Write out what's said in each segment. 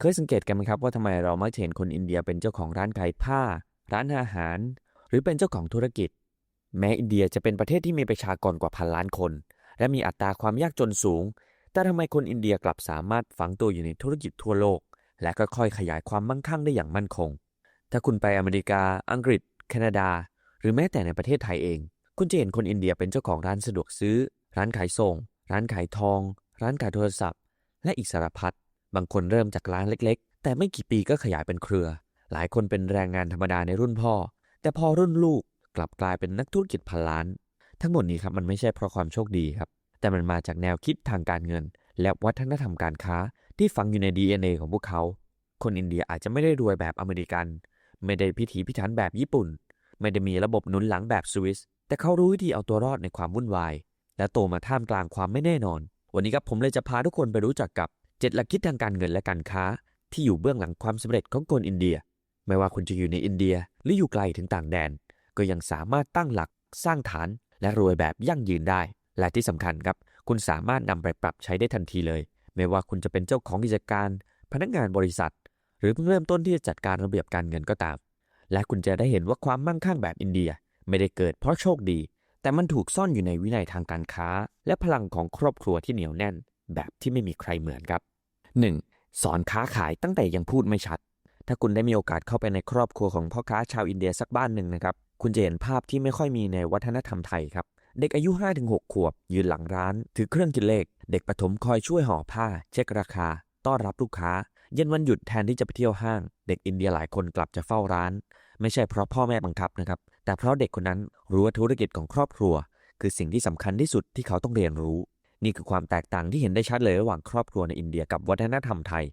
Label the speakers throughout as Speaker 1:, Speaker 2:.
Speaker 1: เคยสังเกตกันไหมครับว่าทำไมเรามักเห็นคนอินเดียเป็นเจ้าของร้านขายผ้า ร้านอาหาร หรือเป็นเจ้าของธุรกิจ แม้อินเดียจะเป็นประเทศที่มีประชากรกว่าพันล้านคน และมีอัตราความยากจนสูง แต่ทำไมคนอินเดียกลับสามารถฝังตัวอยู่ในธุรกิจทั่วโลก และก็ค่อยขยายความมั่งคั่งได้อย่างมั่นคง ถ้าคุณไปอเมริกา อังกฤษ แคนาดา หรือแม้แต่ในประเทศไทยเอง คุณจะเห็นคนอินเดียเป็นเจ้าของร้านสะดวกซื้อ ร้านขายส่ง ร้านขายทอง ร้านขายโทรศัพท์ และอีกสารพัด บางคนเริ่มจากร้านเล็กๆ แต่ไม่กี่ปีก็ขยายเป็นเครือ หลายคนเป็นแรงงานธรรมดาในรุ่นพ่อ แต่พอรุ่นลูกกลับกลายเป็นนักธุรกิจพันล้าน ทั้งหมดนี้ครับมันไม่ใช่เพราะความโชคดีครับ แต่มันมาจากแนวคิดทางการเงิน และวัฒนธรรมการค้าที่ฝังอยู่ใน DNA ของพวกเขา คนอินเดียอาจจะไม่ได้รวยแบบอเมริกัน ไม่ได้พิถีพิถันแบบญี่ปุ่น ไม่ได้มีระบบหนุนหลังแบบสวิส แต่เขารู้วิธีเอาตัวรอดในความวุ่นวาย และโตมาท่ามกลางความไม่แน่นอน วันนี้ครับผมเลยจะพาทุกคนไปรู้จักกับ 7 หลักคิดทางการเงินและการค้า ที่อยู่เบื้องหลังความสำเร็จของคนอินเดีย ไม่ว่าคุณจะอยู่ในอินเดียหรืออยู่ไกลถึงต่างแดน ก็ยังสามารถตั้งหลักสร้างฐาน และรวยแบบยั่งยืนได้ และที่สำคัญครับ คุณสามารถนำไปปรับใช้ได้ทันทีเลย ไม่ว่าคุณจะเป็นเจ้าของกิจการ พนักงานบริษัท หรือเพิ่งเริ่มต้นที่จะจัดการระเบียบการเงินก็ตาม และคุณจะได้เห็นว่าความมั่งคั่งแบบอินเดีย ไม่ได้เกิดเพราะโชคดี แต่มันถูกซ่อนอยู่ในวินัยทางการค้า และพลังของครอบครัวที่เหนียวแน่น แบบที่ไม่มีใครเหมือนครับ 1. สอนค้าขายตั้งแต่ยังพูดไม่ชัด ถ้าคุณได้มีโอกาสเข้าไปในครอบครัวของพ่อค้าชาวอินเดียสักบ้านหนึ่งนะครับ คุณจะเห็นภาพที่ไม่ค่อยมีในวัฒนธรรมไทยครับ เด็กอายุ 5-6 ขวบ ยืนหลังร้าน ถือเครื่องคิดเลข เด็กประถมคอยช่วยห่อผ้า เช็คราคา ต้อนรับลูกค้า เย็นวันหยุดแทนที่จะไปเที่ยวห้าง เด็กอินเดียหลายคนกลับจะเฝ้าร้าน ไม่ใช่เพราะพ่อแม่บังคับนะครับ แต่เพราะเด็กคนนั้นรู้ว่าธุรกิจของครอบครัว คือสิ่งที่สำคัญที่สุดที่เขาต้องเรียนรู้ นี่คือความแตกต่างที่เห็นได้ชัดเลยระหว่างครอบครัวในอินเดียกับวัฒนธรรมไทย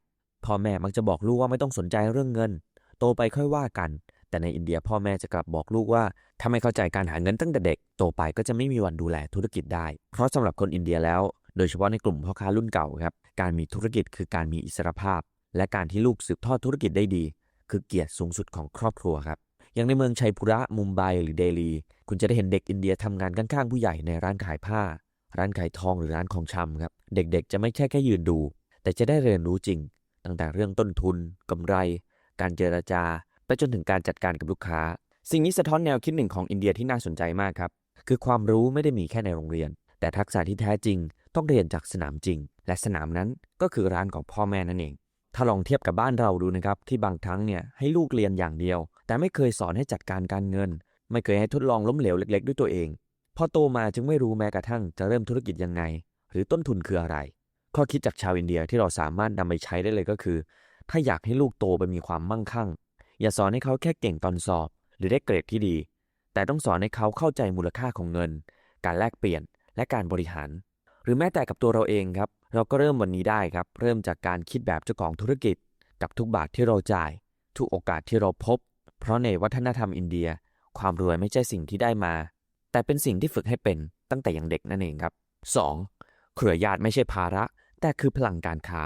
Speaker 1: พ่อแม่มักจะบอกลูกว่าไม่ต้องสนใจเรื่องเงิน โตไปค่อยว่ากัน แต่ในอินเดียพ่อแม่จะกลับบอกลูกว่าถ้าไม่เข้าใจการหาเงินตั้งแต่เด็ก โตไปก็จะไม่มีวันดูแลธุรกิจได้ เพราะสำหรับคนอินเดียแล้ว โดยเฉพาะในกลุ่มพ่อค้ารุ่นเก่าครับ การมีธุรกิจคือการมีอิสรภาพ และการที่ลูกสืบทอดธุรกิจได้ดี คือเกียรติสูงสุดของครอบครัวครับอย่างในเมืองชัยพุระมุมไบหรือเดลี คุณจะได้เห็นเด็กอินเดียทำงานข้างๆผู้ใหญ่ในร้านขายผ้า ร้านขายทองหรือร้านของชำครับ เด็กๆ จะไม่แค่แค่ยืนดู แต่จะได้เรียนรู้จริง ตั้งแต่เรื่องต้นทุนกำไร การเจรจา ไปจนถึงการจัดการกับลูกค้า สิ่งนี้สะท้อนแนวคิดหนึ่งของอินเดียที่น่าสนใจมากครับ คือความรู้ไม่ได้มีแค่ในโรงเรียน แต่ทักษะที่แท้จริง ต้องเรียนจากสนามจริง และสนามนั้นก็คือร้านของพ่อแม่นั่นเอง ถ้าลองเทียบกับบ้านเราดูนะครับที่บางครั้งเนี่ยให้ลูกเรียนอย่างเดียว แต่ไม่เคยสอนให้จัดการการเงิน ไม่เคยให้ทดลองล้มเหลวเล็ก ๆ ด้วยตัวเอง พอโตมาจึงไม่รู้แม้กระทั่งจะเริ่มธุรกิจยังไง หรือต้นทุนคืออะไร ข้อคิดจากชาวอินเดียที่เราสามารถนำไปใช้ได้เลยก็คือ ถ้าอยากให้ลูกโตไปมีความมั่งคั่ง อย่าสอนให้เขาแค่เก่งตอนสอบ หรือได้เกรดที่ดี แต่ต้องสอนให้เขาเข้าใจมูลค่าของเงิน การแลกเปลี่ยนและการบริหาร หรือแม้แต่กับตัวเราเองครับ เราก็เริ่มวันนี้ได้ครับ เริ่มจากการคิดแบบเจ้าของธุรกิจ กับทุกบาทที่เราจ่าย ทุกโอกาสที่เราพบ เพราะในวัฒนธรรมอินเดีย ความรวยไม่ใช่สิ่งที่ได้มา แต่เป็นสิ่งที่ฝึกให้เป็นตั้งแต่ยังเด็กนั่นเองครับ 2. เครือญาติไม่ใช่ภาระ แต่คือพลังการค้า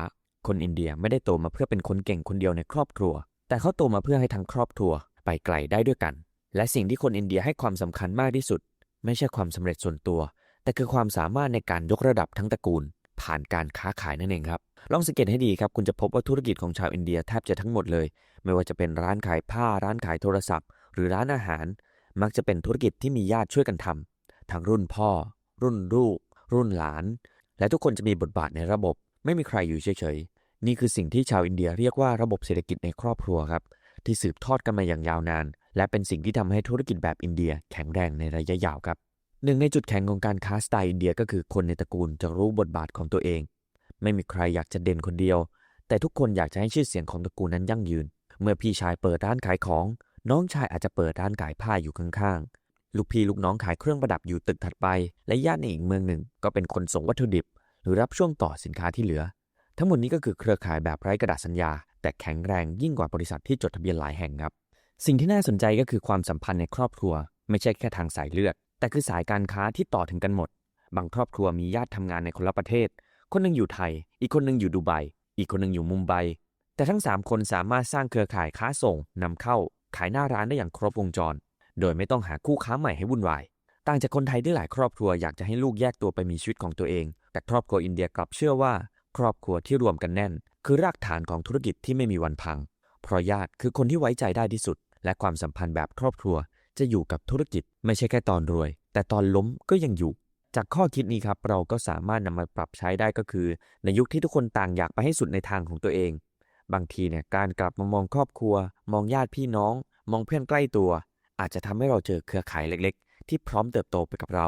Speaker 1: คนอินเดียไม่ได้โตมาเพื่อเป็นคนเก่งคนเดียวในครอบครัว แต่เขาโตมาเพื่อให้ทั้งครอบครัวไปไกลได้ด้วยกัน และสิ่งที่คนอินเดียให้ความสำคัญมากที่สุด ไม่ใช่ความสำเร็จส่วนตัว แต่คือความสามารถในการยกระดับทั้งตระกูล ผ่านการค้าขายนั่นเองครับลองสังเกตให้ดีครับคุณจะพบว่าธุรกิจของชาวอินเดียแทบจะทั้งหมดเลย ไม่ว่าจะเป็นร้านขายผ้าร้านขายโทรศัพท์ หรือร้านอาหาร มักจะเป็นธุรกิจที่มีญาติช่วยกันทำทั้งรุ่นพ่อ รุ่นลูก รุ่นหลาน และทุกคนจะมีบทบาทในระบบ ไม่มีใครอยู่เฉยๆ นี่คือสิ่งที่ชาวอินเดียเรียกว่าระบบเศรษฐกิจในครอบครัวครับ ที่สืบทอดกันมาอย่างยาวนาน และเป็นสิ่งที่ทำให้ธุรกิจแบบอินเดียแข็งแรงในระยะยาวครับหนึ่งในจุดแข็งของการค้าสไตล์อินเดียก็คือคนในตระกูลจะรู้บทบาทของตัวเอง ไม่มีใครอยากจะเด่นคนเดียว แต่ทุกคนอยากจะให้ชื่อเสียงของตระกูลนั้นยั่งยืน เมื่อพี่ชายเปิดร้านขายของ น้องชายอาจจะเปิดร้านขายผ้าอยู่ข้างๆ ลูกพี่ลูกน้องขายเครื่องประดับอยู่ตึกถัดไป และญาติในอีกเมืองหนึ่งก็เป็นคนส่งวัตถุดิบ หรือรับช่วงต่อสินค้าที่เหลือ ทั้งหมดนี้ก็คือเครือข่ายแบบไร้กระดาษสัญญา แต่แข็งแรงยิ่งกว่าบริษัทที่จดทะเบียนหลายแห่งครับ สิ่งที่น่าสนใจก็คือความสัมพันธ์ในครอบครัว ไม่ใช่แค่ทางสายเลือด แต่คือสายการค้าที่ต่อถึงกันหมด บางครอบครัวมีญาติทำงานในคนละประเทศ คนหนึ่งอยู่ไทย อีกคนหนึ่งอยู่ดูไบอีกคนหนึ่งอยู่มุมไบแต่ทั้ง 3 คนสามารถสร้างเครือข่ายค้าส่งนำเข้า ขายหน้าร้านได้อย่างครบวงจร โดยไม่ต้องหาคู่ค้าใหม่ให้วุ่นวาย ต่างจากคนไทยที่หลายครอบครัวอยากจะให้ลูกแยกตัวไปมีชีวิตของตัวเอง แต่ครอบครัวอินเดียกลับเชื่อว่า ครอบครัวที่รวมกันแน่น คือรากฐานของธุรกิจที่ไม่มีวันพัง เพราะญาติคือคนที่ไว้ใจได้ที่สุด และความสัมพันธ์แบบครอบครัว จะอยู่กับธุรกิจ ไม่ใช่แค่ตอนรวย แต่ตอนล้มก็ยังอยู่จากข้อคิดนี้ครับเราก็สามารถนำมาปรับใช้ได้ก็คือ ในยุคที่ทุกคนต่างอยากไปให้สุดในทางของตัวเอง บางทีเนี่ยการกลับมามองครอบครัว มองญาติพี่น้อง มองเพื่อนใกล้ตัว อาจจะทำให้เราเจอเครือข่ายเล็ก ๆ ที่พร้อมเติบโตไปกับเรา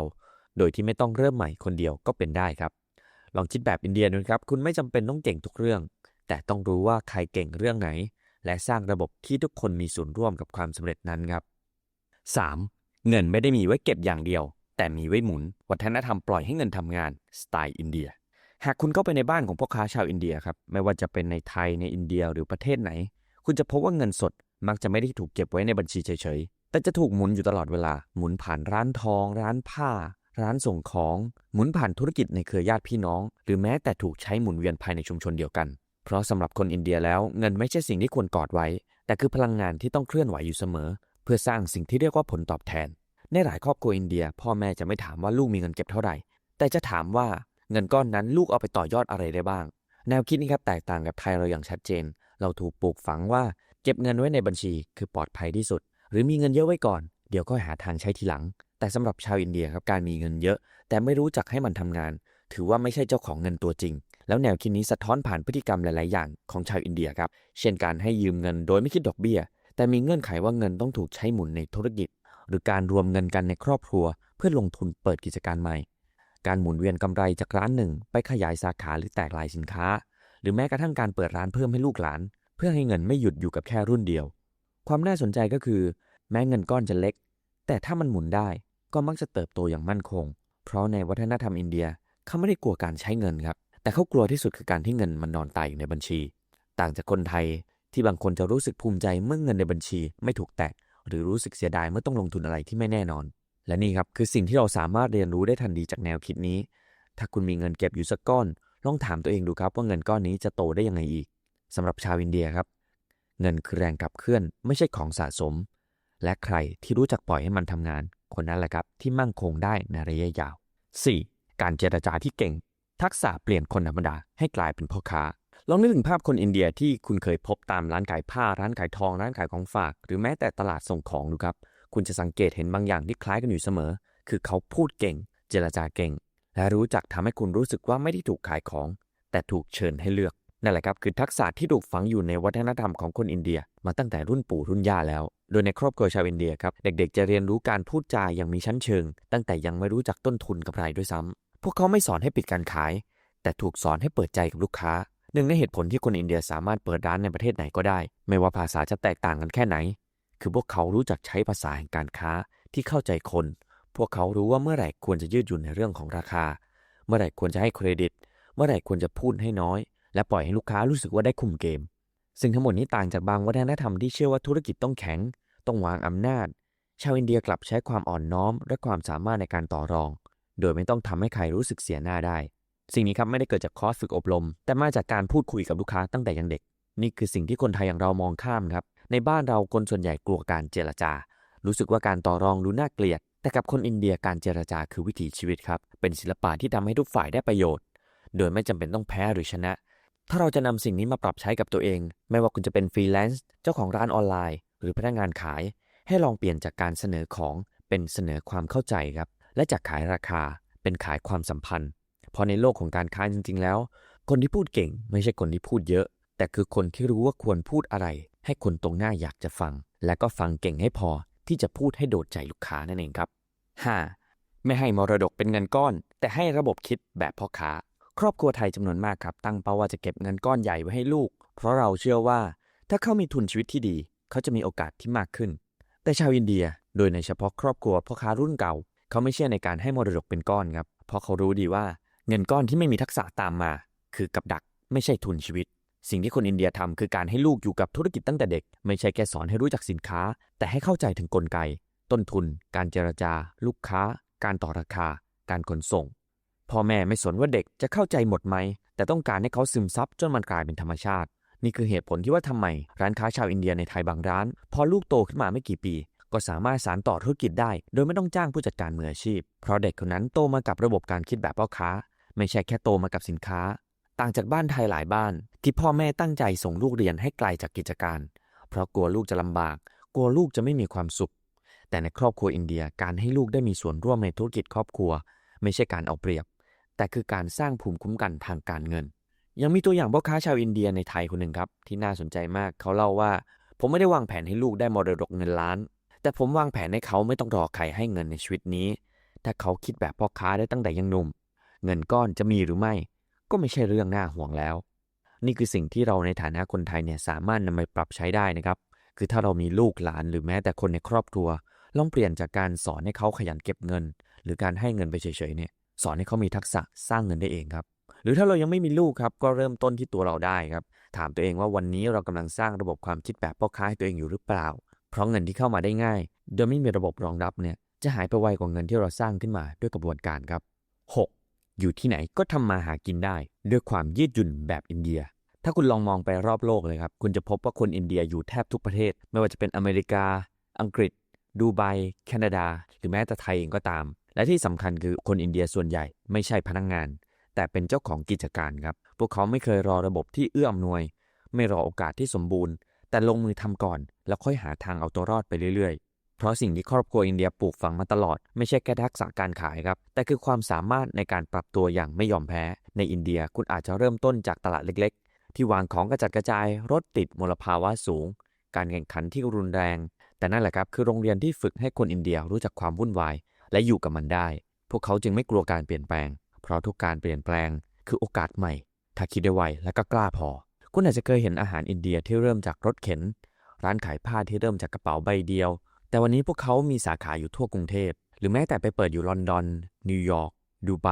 Speaker 1: โดยที่ไม่ต้องเริ่มใหม่คนเดียวก็เป็นได้ครับ ลองคิดแบบอินเดียดูครับคุณไม่จำเป็นต้องเก่งทุกเรื่อง แต่ต้องรู้ว่าใครเก่งเรื่องไหน และสร้างระบบที่ทุกคนมีส่วนร่วมกับความสำเร็จนั้นครับ 3. เงินไม่ได้มีไว้เก็บอย่างเดียว แต่มีไว้หมุน วัฒนธรรมปล่อยให้เงินทำงานสไตล์อินเดีย หากคุณเข้าไปในบ้านของพ่อค้าชาวอินเดียครับไม่ว่าจะเป็นในไทยในอินเดียหรือประเทศไหน คุณจะพบว่าเงินสดมักจะไม่ได้ถูกเก็บไว้ในบัญชีเฉยๆ แต่จะถูกหมุนอยู่ตลอดเวลา หมุนผ่านร้านทอง ร้านผ้า ร้านส่งของ หมุนผ่านธุรกิจในเครือญาติพี่น้อง หรือแม้แต่ถูกใช้หมุนเวียนภายในชุมชนเดียวกัน เพราะสำหรับคนอินเดียแล้วเงินไม่ใช่สิ่งที่ควรกอดไว้ แต่คือพลังงานที่ต้องเคลื่อนไหวอยู่เสมอ เพื่อสร้างสิ่งที่เรียกว่าผลตอบแทน ในหลายครอบครัวอินเดีย พ่อแม่จะไม่ถามว่าลูกมีเงินเก็บเท่าไหร่ แต่จะถามว่า เงินก้อนนั้นลูกเอาไปต่อยอดอะไรได้บ้าง แนวคิดนี้ครับแตกต่างกับไทยเราอย่างชัดเจน เราถูกปลูกฝังว่าเก็บเงินไว้ในบัญชีคือปลอดภัยที่สุด หรือมีเงินเยอะไว้ก่อน เดี๋ยวก็หาทางใช้ทีหลัง แต่สำหรับชาวอินเดียครับการมีเงินเยอะ แต่ไม่รู้จักให้มันทำงาน ถือว่าไม่ใช่เจ้าของเงินตัวจริง แล้วแนวคิดนี้สะท้อนผ่านพฤติกรรมหลาย ๆ อย่างของชาวอินเดียครับเช่นการให้ยืมเงินโดยไม่คิดดอกเบี้ย แต่มีเงื่อนไขว่าเงินต้องถูกใช้หมุนในธุรกิจ หรือการรวมเงินกันในครอบครัว เพื่อลงทุนเปิดกิจการใหม่ การหมุนเวียนกำไรจากร้านหนึ่ง ไปขยายสาขาหรือแตกลายสินค้า หรือแม้กระทั่งการเปิดร้านเพิ่มให้ลูกหลาน เพื่อให้เงินไม่หยุดอยู่กับแค่รุ่นเดียว ความน่าสนใจก็คือ แม้เงินก้อนจะเล็ก แต่ถ้ามันหมุนได้ก็มักจะเติบโตอย่างมั่นคง เพราะในวัฒนธรรมอินเดียเขาไม่ได้กลัวการใช้เงินครับ แต่เขากลัวที่สุดคือการที่เงินมันนอนตายอยู่ในบัญชี ต่างจากคนไทยที่บางคนจะรู้สึกภูมิใจเมื่อเงินในบัญชีไม่ถูกแตะหรือรู้สึกเสียดายเมื่อต้องลงทุนอะไรที่ไม่แน่นอน และนี่ครับคือสิ่งที่เราสามารถเรียนรู้ได้ทันทีจากแนวคิดนี้ ถ้าคุณมีเงินเก็บอยู่สักก้อน ลองถามตัวเองดูครับว่าเงินก้อนนี้จะโตได้ยังไงอีกสำหรับชาวอินเดียครับ เงินคือแรงขับเคลื่อนไม่ใช่ของสะสม และใครที่รู้จักปล่อยให้มันทำงาน คนนั้นแหละครับที่มั่งคงได้ในระยะยาว 4. การเจรจาที่เก่ง ทักษะเปลี่ยนคนธรรมดาให้กลายเป็นพ่อค้าลองนึกถึงภาพคนอินเดียที่คุณเคยพบตามร้านขายผ้า ร้านขายทอง ร้านขายของฝาก หรือแม้แต่ตลาดส่งของดูครับ คุณจะสังเกตเห็นบางอย่างที่คล้ายกันอยู่เสมอ คือเขาพูดเก่ง เจรจาเก่ง และรู้จักทำให้คุณรู้สึกว่าไม่ได้ถูกขายของ แต่ถูกเชิญให้เลือก นั่นแหละครับ คือทักษะที่ถูกฝังอยู่ในวัฒนธรรมของคนอินเดีย มาตั้งแต่รุ่นปู่รุ่นย่าแล้ว โดยในครอบครัวชาวอินเดียครับ เด็กๆ จะเรียนรู้การพูดจาอย่างมีชั้นเชิง ตั้งแต่ยังไม่รู้จักต้นทุนกับรายด้วยซ้ำพวกเขาไม่สอนให้ปิดการขาย แต่ถูกสอนให้เปิดใจกับลูกค้าหนึ่งในเหตุผลที่คนอินเดียสามารถเปิดร้านในประเทศไหนก็ได้ ไม่ว่าภาษาจะแตกต่างกันแค่ไหน คือพวกเขารู้จักใช้ภาษาแห่งการค้าที่เข้าใจคน พวกเขารู้ว่าเมื่อไหร่ควรจะยืดหยุ่นในเรื่องของราคา เมื่อไหร่ควรจะให้เครดิต เมื่อไหร่ควรจะพูดให้น้อย และปล่อยให้ลูกค้ารู้สึกว่าได้คุมเกม ซึ่งทั้งหมดนี้ต่างจากบางวัฒนธรรมที่เชื่อว่าธุรกิจต้องแข็ง ต้องวางอำนาจ ชาวอินเดียกลับใช้ความอ่อนน้อม และความสามารถในการต่อรอง โดยไม่ต้องทำให้ใครรู้สึกเสียหน้าได้ สิ่งนี้ครับไม่ได้เกิดจากคอร์สฝึกอบรม แต่มาจากการพูดคุยกับลูกค้าตั้งแต่ยังเด็ก นี่คือสิ่งที่คนไทยอย่างเรามองข้ามครับ ในบ้านเราคนส่วนใหญ่กลัวการเจรจา รู้สึกว่าการต่อรองดูน่าเกลียด แต่กับคนอินเดียการเจรจาคือวิถีชีวิตครับ เป็นศิลปะที่ทำให้ทุกฝ่ายได้ประโยชน์ โดยไม่จำเป็นต้องแพ้หรือชนะ ถ้าเราจะนำสิ่งนี้มาปรับใช้กับตัวเอง ไม่ว่าคุณจะเป็นฟรีแลนซ์เจ้าของร้านออนไลน์ หรือพนักงานขาย ให้ลองเปลี่ยนจากการเสนอของเป็นเสนอความเข้าใจครับ และจากขายราคาเป็นขายความสัมพันธ์เพราะในโลกของการค้าจริง ๆ แล้ว คนที่พูดเก่งไม่ใช่คนที่พูดเยอะ แต่คือคนที่รู้ว่าควรพูดอะไร ให้คนตรงหน้าอยากจะฟัง และก็ฟังเก่งให้พอที่จะพูดให้โดดใจลูกค้านั่นเองครับ 5. ไม่ให้มรดกเป็นเงินก้อน แต่ให้ระบบคิดแบบพ่อค้า ครอบครัวไทยจำนวนมากครับ ตั้งเป้าว่าจะเก็บเงินก้อนใหญ่ไว้ให้ลูก เพราะเราเชื่อว่า ถ้าเขามีทุนชีวิตที่ดี เขาจะมีโอกาสที่มากขึ้น แต่ชาวอินเดีย โดยในเฉพาะครอบครัวพ่อค้ารุ่นเก่า เขาไม่เชื่อในการให้มรดกเป็นก้อนครับเพราะเขารู้ดีว่า เงินก้อนที่ไม่มีทักษะตามมา คือกับดักไม่ใช่ทุนชีวิต สิ่งที่คนอินเดียทำคือการให้ลูกอยู่กับธุรกิจตั้งแต่เด็ก ไม่ใช่แค่สอนให้รู้จักสินค้า แต่ให้เข้าใจถึงกลไก ต้นทุน การเจรจา ลูกค้า การต่อราคา การขนส่ง พ่อแม่ไม่สนว่าเด็กจะเข้าใจหมดไหม แต่ต้องการให้เขาซึมซับจนมันกลายเป็นธรรมชาติ นี่คือเหตุผลที่ว่าทำไม ร้านค้าชาวอินเดียในไทยบางร้าน พอลูกโตขึ้นมาไม่กี่ปี ก็สามารถสานต่อธุรกิจได้ โดยไม่ต้องจ้างผู้จัดการมืออาชีพ เพราะเด็กคนนั้นโตมากับระบบการคิดแบบพ่อค้า ไม่ใช่แค่โตมากับสินค้า ต่างจากบ้านไทยหลายบ้าน ที่พ่อแม่ตั้งใจส่งลูกเรียนให้ไกลจากกิจการ เพราะกลัวลูกจะลำบาก กลัวลูกจะไม่มีความสุข แต่ในครอบครัวอินเดียการให้ลูกได้มีส่วนร่วมในธุรกิจครอบครัว ไม่ใช่การเอาเปรียบ แต่คือการสร้างภูมิคุ้มกันทางการเงิน ยังมีตัวอย่างพ่อค้าชาวอินเดียในไทยคนหนึ่งครับ ที่น่าสนใจมากเขาเล่าว่า ผมไม่ได้วางแผนให้ลูกได้มรดกเงินล้าน แต่ผมวางแผนให้เขาไม่ต้องรอใครให้เงินในชีวิตนี้ ถ้าเขาคิดแบบพ่อค้าได้ตั้งแต่ยังหนุ่ม เงินก้อนจะมีหรือไม่ ก็ไม่ใช่เรื่องน่าห่วงแล้ว นี่คือสิ่งที่เราในฐานะคนไทยเนี่ยสามารถนำไปปรับใช้ได้นะครับ คือถ้าเรามีลูกหลานหรือแม้แต่คนในครอบครัว ลองเปลี่ยนจากการสอนให้เขาขยันเก็บเงิน หรือการให้เงินไปเฉยๆเนี่ยสอนให้เขามีทักษะสร้างเงินได้เองครับ หรือถ้าเรายังไม่มีลูกครับ ก็เริ่มต้นที่ตัวเราได้ครับ ถามตัวเองว่าวันนี้เรากำลังสร้างระบบความคิดแบบพ่อค้าให้ตัวเองอยู่หรือเปล่า เพราะเงินที่เข้ามาได้ง่าย โดยไม่มีระบบรองรับเนี่ยจะหายไปไวกว่าเงินที่เราสร้างขึ้นมาด้วยกระบวนการครับ 6. อยู่ที่ไหนก็ทำมาหากินได้ ด้วยความยืดหยุ่นแบบอินเดีย ถ้าคุณลองมองไปรอบโลกเลยครับ คุณจะพบว่าคนอินเดียอยู่แทบทุกประเทศ ไม่ว่าจะเป็นอเมริกา อังกฤษ ดูไบแคนาดา หรือแม้แต่ไทยเองก็ตาม และที่สำคัญคือคนอินเดียส่วนใหญ่ไม่ใช่พนักงงาน แต่เป็นเจ้าของกิจการครับ พวกเขาไม่เคยรอระบบที่เอื้ออำนวย ไม่รอโอกาสที่สมบูรณ์ แต่ลงมือทำก่อน แล้วค่อยหาทางเอาตัวรอดไปเรื่อยๆ เพราะสิ่งที่ครอบครัวอินเดียปลูกฝังมาตลอด ไม่ใช่แค่ทักษะการขายครับ แต่คือความสามารถในการปรับตัวอย่างไม่ยอมแพ้ ในอินเดียคุณอาจจะเริ่มต้นจากตลาดเล็ก ๆ ที่วางของกระจัดกระจาย รถติดมลภาวะสูง การแข่งขันที่รุนแรง แต่นั่นแหละครับคือโรงเรียนที่ฝึกให้คนอินเดียรู้จักความวุ่นวาย และอยู่กับมันได้ พวกเขาจึงไม่กลัวการเปลี่ยนแปลง เพราะทุกการเปลี่ยนแปลง คือโอกาสใหม่ ถ้าคิดได้ไวและก็กล้าพอ คุณอาจจะเคยเห็นอาหารอินเดียที่เริ่มจากรถเข็น ร้านขายผ้าที่เริ่มจากกระเป๋าใบเดียว แต่วันนี้พวกเขามีสาขาอยู่ทั่วกรุงเทพ หรือแม้แต่ไปเปิดอยู่ลอนดอน นิวยอร์กดูไบ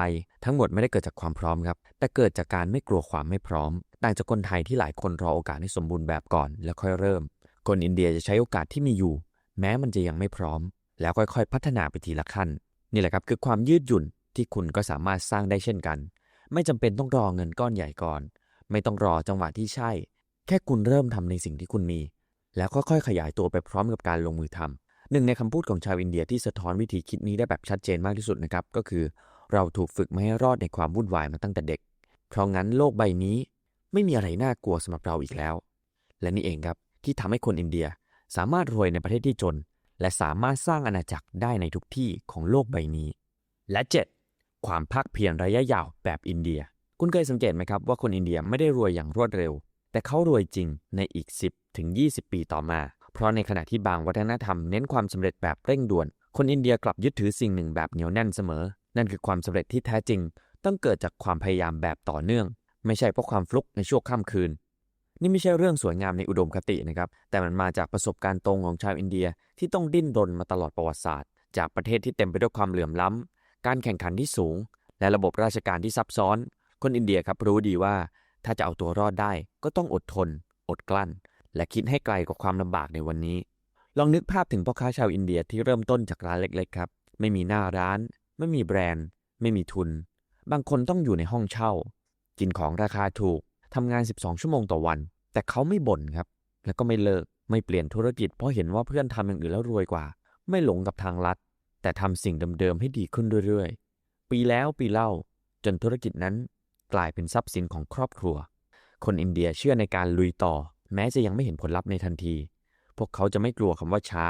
Speaker 1: ทั้งหมดไม่ได้เกิดจากความพร้อมครับ แต่เกิดจากการไม่กลัวความไม่พร้อม ต่างจากคนไทยที่หลายคนรอโอกาสให้สมบูรณ์แบบก่อน แล้วค่อยเริ่ม คนอินเดียจะใช้โอกาสที่มีอยู่ แม้มันจะยังไม่พร้อม แล้วค่อยๆ พัฒนาไปทีละขั้น นี่แหละครับคือความยืดหยุ่นที่คุณก็สามารถสร้างได้เช่นกัน ไม่จำเป็นต้องรอเงินก้อนใหญ่ก่อน ไม่ต้องรอจังหวะที่ใช่ แค่คุณเริ่มทำในสิ่งที่คุณมี แล้วค่อยๆ ขยายตัวไปพร้อมกับการลงมือทำ หนึ่งในคำพูดของชาวอินเดียที่สะท้อนวิธีคิดนี้ได้แบบชัดเจนมากที่สุดนะครับ ก็คือ เราถูกฝึกมาให้รอดในความวุ่นวายมาตั้งแต่เด็ก เพราะงั้นโลกใบนี้ไม่มีอะไรน่ากลัวสำหรับเราอีกแล้ว และนี่เองครับที่ทำให้คนอินเดียสามารถรวยในประเทศที่จน และสามารถสร้างอาณาจักรได้ในทุกที่ของโลกใบนี้ และ 7. ความภาคเพียรระยะยาวแบบอินเดีย คุณเคยสังเกตไหมครับว่าคนอินเดียไม่ได้รวยอย่างรวดเร็ว แต่เขารวยจริงในอีก 10ถึง20 ปีต่อมา เพราะในขณะที่บางวัฒนธรรมเน้นความสำเร็จแบบเร่งด่วน คนอินเดียกลับยึดถือสิ่งหนึ่งแบบเหนียวแน่นเสมอ นั่นคือความสำเร็จที่แท้จริง ต้องเกิดจากความพยายามแบบต่อเนื่อง ไม่ใช่เพราะความฟลุกในชั่วข้ามคืน นี่ไม่ใช่เรื่องสวยงามในอุดมคตินะครับ แต่มันมาจากประสบการณ์ตรงของชาวอินเดียที่ต้องดิ้นรนมาตลอดประวัติศาสตร์ จากประเทศที่เต็มไปด้วยความเหลื่อมล้ำการแข่งขันที่สูง และระบบราชการที่ซับซ้อน คนอินเดียครับรู้ดีว่า ถ้าจะเอาตัวรอดได้ก็ต้องอดทน อดกลั้น และคิดให้ไกลกว่าความลำบากในวันนี้ ลองนึกภาพถึงพ่อค้าชาวอินเดียที่เริ่มต้นจากร้านเล็กๆครับ ไม่มีหน้าร้าน ไม่มีแบรนด์ ไม่มีทุน บางคนต้องอยู่ในห้องเช่า กินของราคาถูกทำงาน 12 ชั่วโมงต่อวัน แต่เขาไม่บ่นครับ แล้วก็ไม่เลิก ไม่เปลี่ยนธุรกิจเพราะเห็นว่าเพื่อนทำอย่างอื่นแล้วรวยกว่า ไม่หลงกับทางลัด แต่ทำสิ่งเดิมๆให้ดีขึ้นเรื่อยๆ ปีแล้วปีเล่า จนธุรกิจนั้นกลายเป็นทรัพย์สินของครอบครัว คนอินเดียเชื่อในการลุยต่อ แม้จะยังไม่เห็นผลลัพธ์ในทันที พวกเขาจะไม่กลัวคำว่าช้า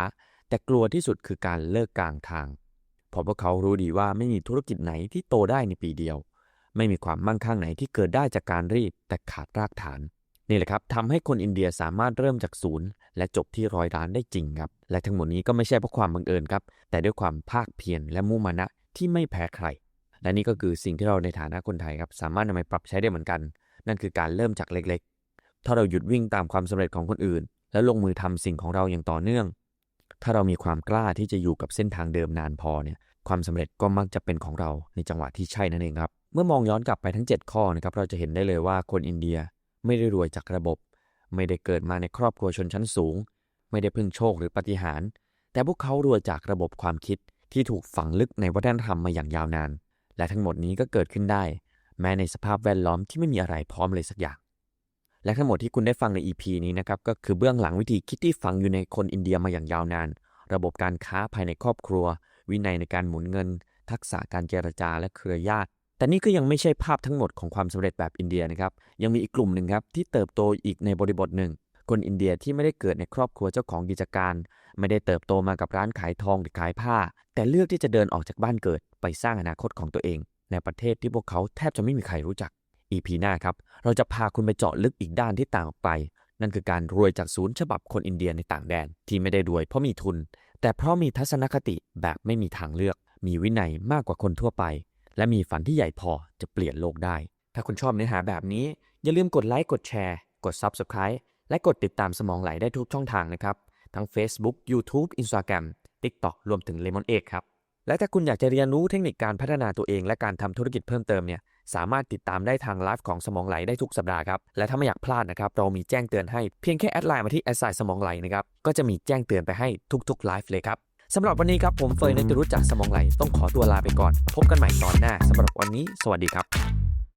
Speaker 1: แต่กลัวที่สุดคือการเลิกกลางทางเพราะพวกเขารู้ดีว่าไม่มีธุรกิจไหนที่โตได้ในปีเดียว ไม่มีความมั่งคั่งไหนที่เกิดได้จากการรีบ แต่ขาดรากฐาน นี่แหละครับทำให้คนอินเดียสามารถเริ่มจากศูนย์และจบที่ร้อยล้านได้จริงครับ และทั้งหมดนี้ก็ไม่ใช่เพราะความบังเอิญครับ แต่ด้วยความภาคเพียรและมุ่งมานะที่ไม่แพ้ใคร และนี่ก็คือสิ่งที่เราในฐานะคนไทยครับสามารถนำไปปรับใช้ได้เหมือนกัน นั่นคือการเริ่มจากเล็ก ถ้าเราหยุดวิ่งตามความสำเร็จของคนอื่น แล้วลงมือทำสิ่งของเราอย่างต่อเนื่อง ถ้าเรามีความกล้าที่จะอยู่กับเส้นทางเดิมนานพอเนี่ยความสำเร็จก็มักจะเป็นของเราในจังหวะที่ใช่นั่นเองครับ เมื่อมองย้อนกลับไปทั้ง 7 ข้อนะครับเราจะเห็นได้เลยว่าคนอินเดียไม่ได้รวยจากระบบ ไม่ได้เกิดมาในครอบครัวชนชั้นสูง ไม่ได้พึ่งโชคหรือปฏิหาร แต่พวกเขารวยจากระบบความคิดที่ถูกฝังลึกในวัฒนธรรมมาอย่างยาวนาน และทั้งหมดนี้ก็เกิดขึ้นได้ แม้ในสภาพแวดล้อมที่ไม่มีอะไรพร้อมเลยสักอย่าง และทั้งหมดที่คุณได้ฟังใน EP นี้นะครับก็คือเบื้องหลังวิธีคิดที่ฝังอยู่ในคนอินเดียมาอย่างยาวนาน ระบบการค้าภายในครอบครัว วินัยในการหมุนเงิน ทักษะการเจรจาและเครือญาติ แต่นี่ก็ยังไม่ใช่ภาพทั้งหมดของความสำเร็จแบบอินเดียนะครับยังมีอีกกลุ่มหนึ่งครับที่เติบโตอีกในบริบทหนึ่ง คนอินเดียที่ไม่ได้เกิดในครอบครัวเจ้าของกิจการ ไม่ได้เติบโตมากับร้านขายทองหรือขายผ้า แต่เลือกที่จะเดินออกจากบ้านเกิด ไปสร้างอนาคตของตัวเอง ในประเทศที่พวกเขาแทบจะไม่มีใครรู้จัก EP หน้าครับ เราจะพาคุณไปเจาะลึกอีกด้านที่ต่างออกไป นั่นคือการรวยจากศูนย์ฉบับคนอินเดียในต่างแดน ที่ไม่ได้รวยเพราะมีทุน แต่เพราะมีทัศนคติแบบไม่มีทางเลือก มีวินัยมากกว่าคนทั่วไป และมีฝันที่ใหญ่พอจะเปลี่ยนโลกได้ ถ้าคุณชอบเนื้อหาแบบนี้ อย่าลืมกดไลค์กดแชร์กด Subscribe และกดติดตามสมองไหลได้ทุกช่องทางนะครับ ทั้ง Facebook YouTube Instagram TikTok รวมถึง Lemon 8ครับและถ้าคุณอยากจะเรียนรู้เทคนิคการพัฒนาตัวเองและการทำธุรกิจเพิ่มเติมเนี่ย สามารถติดตามได้ทางไลฟ์ของสมองไหลได้ทุกสัปดาห์ครับ และถ้าไม่อยากพลาดนะครับ เรามีแจ้งเตือนให้เพียงแค่แอดไลน์มาที่แอดไซสมองไหลนะครับ ก็จะมีแจ้งเตือนไปให้ทุกๆไลฟ์เลยครับสำหรับวันนี้ครับผมเฟยในตรู้จักสมองไหล ต้องขอตัวลาไปก่อน พบกันใหม่ตอนหน้าสำหรับวันนี้ สวัสดีครับ